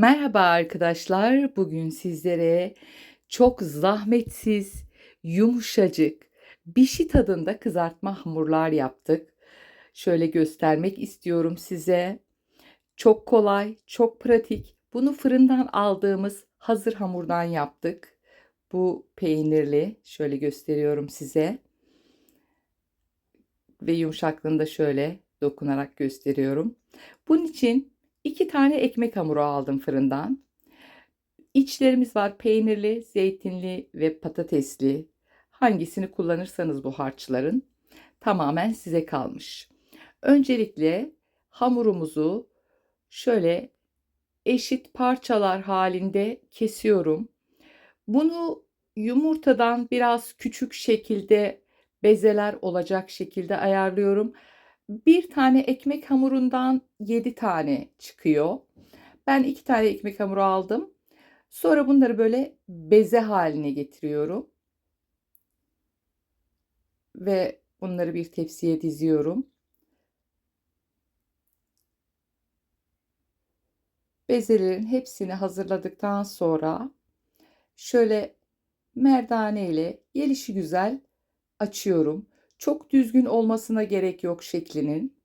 Merhaba arkadaşlar. Bugün sizlere çok zahmetsiz, yumuşacık, bişi tadında kızartma hamurlar yaptık. Şöyle göstermek istiyorum size. Çok kolay, çok pratik. Bunu fırından aldığımız hazır hamurdan yaptık. Bu peynirli. Şöyle gösteriyorum size. Ve yumuşaklığını da şöyle dokunarak gösteriyorum. Bunun için iki tane ekmek hamuru aldım fırından. İçlerimiz var peynirli, zeytinli ve patatesli. Hangisini kullanırsanız bu harçların tamamen size kalmış. Öncelikle hamurumuzu şöyle eşit parçalar halinde kesiyorum. Bunu yumurtadan biraz küçük şekilde bezeler olacak şekilde ayarlıyorum. Bir tane ekmek hamurundan 7 tane çıkıyor. Ben 2 tane ekmek hamuru aldım. Sonra bunları böyle beze haline getiriyorum. Ve bunları bir tepsiye diziyorum. Bezelerin hepsini hazırladıktan sonra şöyle merdane ile gelişi güzel açıyorum. Çok düzgün olmasına gerek yok şeklinin.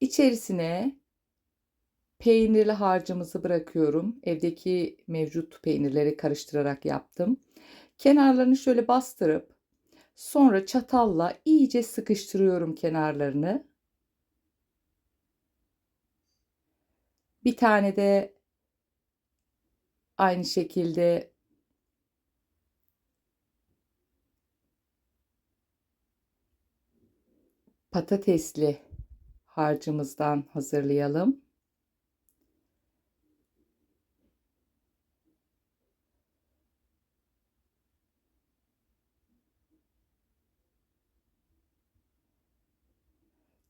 İçerisine peynirli harcımızı bırakıyorum. Evdeki mevcut peynirleri karıştırarak yaptım. Kenarlarını şöyle bastırıp sonra çatalla iyice sıkıştırıyorum kenarlarını. Bir tane de aynı şekilde patatesli harcımızdan hazırlayalım.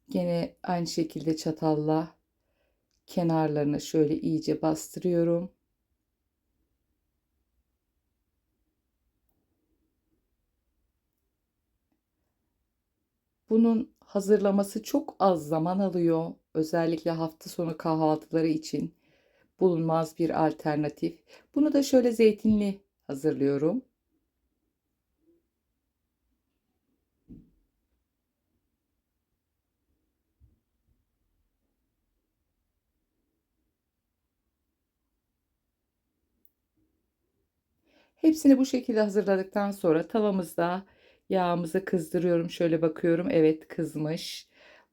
Gene aynı şekilde çatalla kenarlarını şöyle iyice bastırıyorum. Bunun hazırlaması çok az zaman alıyor. Özellikle hafta sonu kahvaltıları için bulunmaz bir alternatif. Bunu da şöyle zeytinli hazırlıyorum. Hepsini bu şekilde hazırladıktan sonra tavamızda Yağımızı kızdırıyorum. Şöyle bakıyorum. Evet kızmış.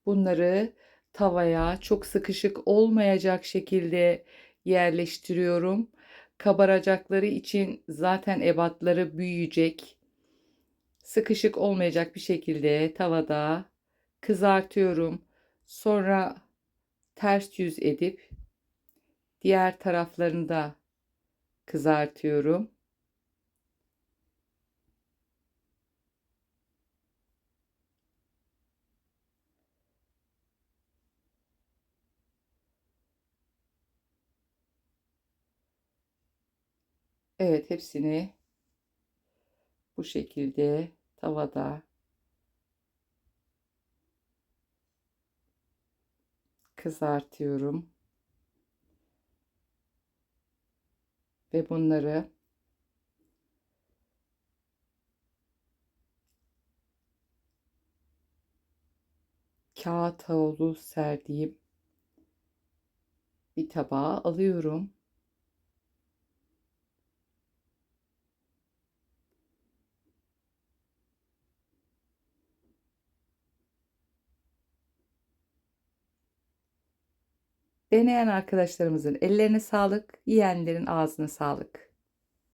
Bunları tavaya çok sıkışık olmayacak şekilde yerleştiriyorum. Kabaracakları için zaten ebatları büyüyecek. Sıkışık olmayacak bir şekilde tavada kızartıyorum. Sonra ters yüz edip diğer taraflarını da kızartıyorum. Evet hepsini bu şekilde tavada kızartıyorum. Ve bunları kağıt havlu serdiğim bir tabağa alıyorum. Deneyen arkadaşlarımızın ellerine sağlık, yiyenlerin ağzına sağlık.